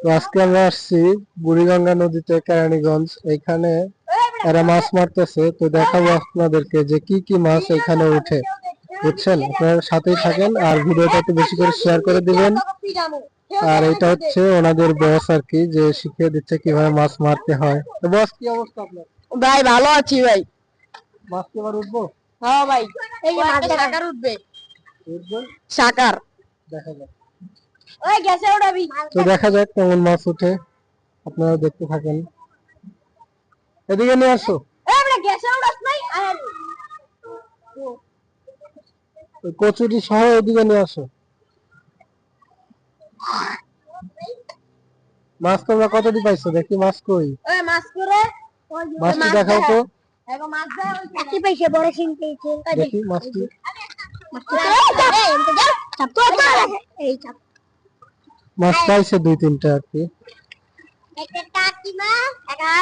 তো আজকে আমরা আসছি বুড়িগঙ্গা নদীতে কেরানীগঞ্জ। এখানে এরা মাছ মারতেছে তো দেখাবো আপনাদেরকে যে কি কি মাছ এখানে উঠে বুঝছেন? আপনারা সাথেই থাকেন আর ভিডিওটা একটু বেশি করে শেয়ার করে দিবেন। আর এটা হচ্ছে ওনাদের বস আর কি যে শিখিয়ে দিচ্ছে কীভাবে মাছ মারতে হয়। তো বস কি অবস্থা আপনার? ভাই ভালো আছি ভাই। মাছ কি আবার উঠবো? হ্যাঁ ভাই এই যে মাছ সাকার উঠবে। উঠবো? সাকার। দেখা যাক। ওই গ্যাসে উড়াবি তো দেখা যাক কেমন মাছ উঠে আপনারা দেখতে থাকেন। এদিকে নিয়ে আসো। এই আমরা গ্যাসে উড়াস নাই আর। কচুরি সহ এদিকে নিয়ে আসো। মাছ তোমরা কতটি পাইছো? দেখি মাছ কই। ওই মাছ করে মাছটি দেখাও তো। পয়সা বড় সিং দেখি মাছটি। চাপ। তো এই চাপ। মাছ পাইছে দুই তিনটা আর কি একটা কাকিমা একটা